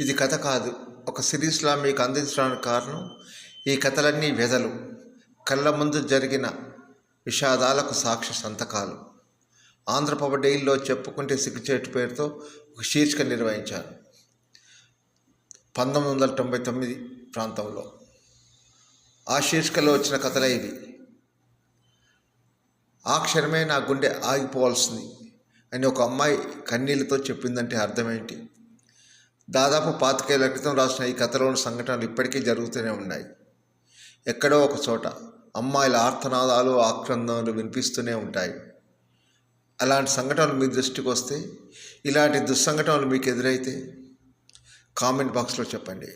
ఇది కథ కాదు. ఒక సిరీస్లా మీకు అందించడానికి కారణం ఈ కథలన్నీ వ్యధలు కళ్ళ ముందు జరిగిన విషాదాలకు సాక్షి సంతకాలు. ఆంధ్రప్రభ డైల్లో చెప్పుకుంటే సిగ్గుచేటు పేరుతో ఒక శీర్షిక నిర్వహించారు. పంతొమ్మిది వందల తొంభై తొమ్మిది ప్రాంతంలో. ఆ శీర్షికలో వచ్చిన కథలే ఇవి. ఆ క్షణమే నా గుండె ఆగిపోవాల్సింది అని ఒక అమ్మాయి కన్నీళ్ళతో చెప్పిందంటే అర్థమేంటి? దాదాపు పాతికేళ్ళ క్రితం రాసిన ఈ కథలోని సంఘటనలు ఇప్పటికీ జరుగుతూనే ఉన్నాయి. ఎక్కడో ఒక చోట అమ్మాయిల ఆర్తనాదాలు ఆక్రందనలు వినిపిస్తూనే ఉంటాయి. అలాంటి సంఘటనలు మీ దృష్టికి వస్తే ఇలాంటి దుస్సంఘటనలు మీకు ఎదురైతే కామెంట్ బాక్స్లో చెప్పండి.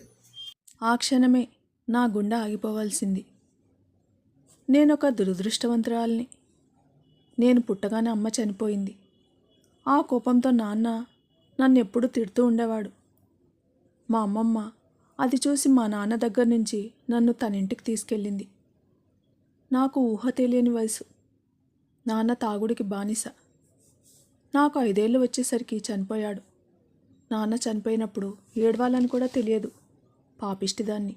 ఆ క్షణమే నా గుండె ఆగిపోవాల్సింది. నేను ఒక దురదృష్టవంతురాల్ని. నేను పుట్టగానే అమ్మ చనిపోయింది. ఆ కోపంతో నాన్న నన్ను ఎప్పుడూ తిడుతూ ఉండేవాడు. మా అమ్మమ్మ అది చూసి మా నాన్న దగ్గర నుంచి నన్ను తన ఇంటికి తీసుకెళ్ళింది. నాకు ఊహ తెలియని వయసు. నాన్న తాగుడికి బానిస. నాకు ఐదేళ్ళు వచ్చేసరికి చనిపోయాడు. నాన్న చనిపోయినప్పుడు ఏడవాలని కూడా తెలియదు. పాపిష్టిదాన్ని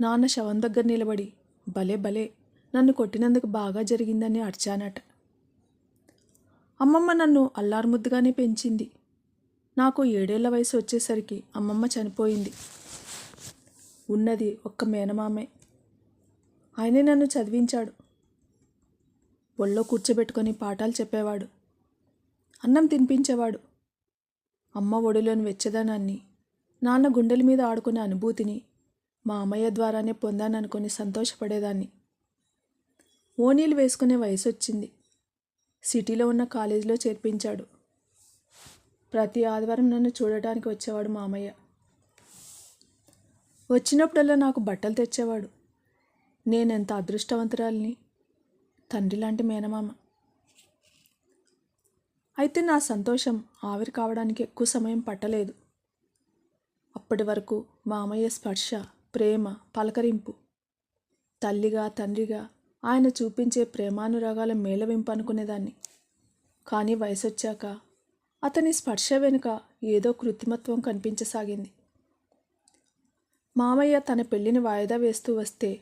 నాన్న శవం దగ్గర నిలబడి భలే భలే నన్ను కొట్టినందుకు బాగా జరిగిందని అర్చానట. అమ్మమ్మ నన్ను అల్లారుముద్దుగానే పెంచింది. నాకు ఏడేళ్ళ వయసు వచ్చేసరికి అమ్మమ్మ చనిపోయింది. ఉన్నది ఒక్క మేనమామే. ఆయనే నన్ను చదివించాడు. ఒళ్ళో కూర్చోబెట్టుకొని పాఠాలు చెప్పేవాడు. అన్నం తినిపించేవాడు. అమ్మ ఒడిలోని వెచ్చదనాన్ని నాన్న గుండెల మీద ఆడుకునే అనుభూతిని మా అమ్మయ్య ద్వారానే పొందాననుకొని సంతోషపడేదాన్ని. ఓనీలు వేసుకునే వయసు వచ్చింది సిటీలో ఉన్న కాలేజీలో చేర్పించాడు. ప్రతి ఆదివారం నన్ను చూడటానికి వచ్చేవాడు మామయ్య. వచ్చినప్పుడల్లా నాకు బట్టలు తెచ్చేవాడు. నేనెంత అదృష్టవంతురాలిని? తండ్రి లాంటి మేనమామ. అయితే నా సంతోషం ఆవిరి కావడానికి ఎక్కువ సమయం పట్టలేదు. అప్పటి వరకు మామయ్య స్పర్శ ప్రేమ పలకరింపు తల్లిగా తండ్రిగా ఆయన చూపించే ప్రేమానురాగాల మేళవింపు అనుకునేదాన్ని. కానీ వయసు వచ్చాక అతని స్పర్శ వెనుక ఏదో కృత్రిమత్వం కనిపించసాగింది. మామయ్య తన పెళ్ళిని వాయిదా వేస్తూ వస్తే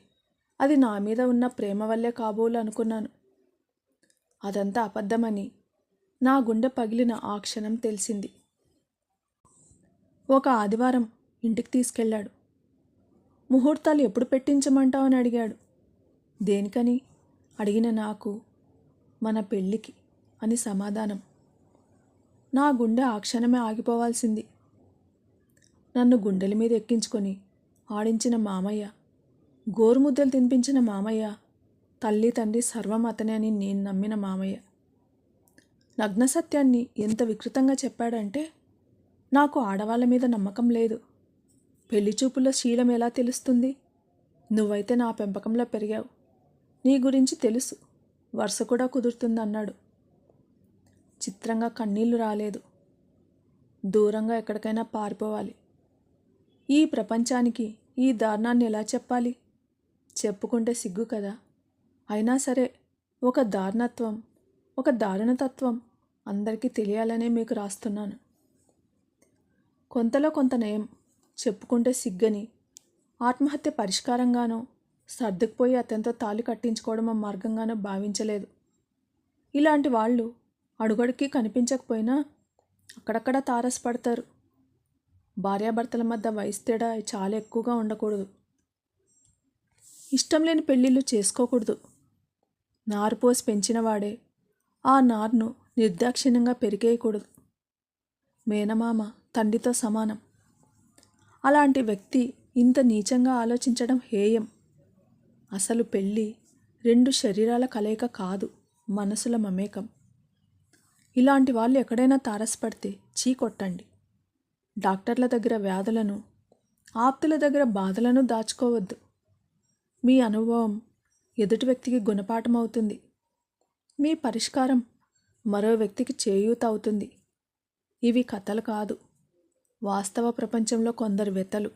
అది నా మీద ఉన్న ప్రేమ వల్లే కాబోలు అనుకున్నాను. అదంతా అబద్ధమని నా గుండె పగిలిన ఆ క్షణం తెలిసింది. ఒక ఆదివారం ఇంటికి తీసుకెళ్ళాడు. ముహూర్తాలు ఎప్పుడు పెట్టించమంటావని అడిగాడు. దేనికని? అడిగిన నాకు మన పెళ్ళికి అని సమాధానం. నా గుండె ఆ క్షణమే ఆగిపోవాల్సింది. నన్ను గుండెల మీద ఎక్కించుకొని ఆడించిన మామయ్య గోరుముద్దలు తినిపించిన మామయ్య తల్లి తండ్రి సర్వం అతనే అని నేను నమ్మిన మామయ్య. నగ్న సత్యాన్ని ఎంత వికృతంగా చెప్పాడంటే నాకు ఆడవాళ్ళ మీద నమ్మకం లేదు. పెళ్ళి చూపుల్లో శీలం ఎలా తెలుస్తుంది? నువ్వైతే నా పెంపకంలో పెరిగావు. నీ గురించి తెలుసు. వరుస కూడా కుదురుతుంది అన్నాడు చిత్రంగా కన్నీళ్ళు రాలేదు. దూరంగా ఎక్కడికైనా పారిపోవాలి. ఈ ప్రపంచానికి ఈ దారుణాన్ని ఎలా చెప్పాలి? చెప్పుకుంటే సిగ్గు కదా. అయినా సరే ఒక దారుణత్వం ఒక దారుణతత్వం అందరికీ తెలియాలనే మీకు రాస్తున్నాను. కొంతలో కొంత నయం చెప్పుకుంటే సిగ్గని ఆత్మహత్య పరిష్కారంగానో సర్దుకుపోయి అతనితో తాళి కట్టించుకోవడం మార్గంగానో భావించలేదు. ఇలాంటి వాళ్ళు అడుగడికి కనిపించకపోయినా అక్కడక్కడ తారసపడతారు. భార్యాభర్తల మధ్య వయసు తేడా చాలా ఎక్కువగా ఉండకూడదు. ఇష్టం లేని పెళ్ళిళ్ళు చేసుకోకూడదు. నారు పోసి పెంచినవాడే ఆ నారును నిర్దాక్షిణ్యంగా పెరిగేయకూడదు. మేనమామ తండ్రితో సమానం. అలాంటి వ్యక్తి ఇంత నీచంగా ఆలోచించడం హేయం. అసలు పెళ్ళి రెండు శరీరాల కలయిక కాదు మనసుల మమేకం. ఇలాంటి వాళ్ళు ఎక్కడైనా తారసపడితే చీ కొట్టండి. డాక్టర్ల దగ్గర వ్యాధులను ఆప్తుల దగ్గర బాధలను దాచుకోవద్దు. మీ అనుభవం ఎదుటి వ్యక్తికి గుణపాఠం అవుతుంది మీ పరిష్కారం మరో వ్యక్తికి చేయూత అవుతుంది. ఇవి కథలు కాదు. వాస్తవ ప్రపంచంలో కొందరు వెతలు.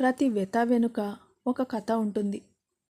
ప్రతి వెత వెనుక ఒక కథ ఉంటుంది.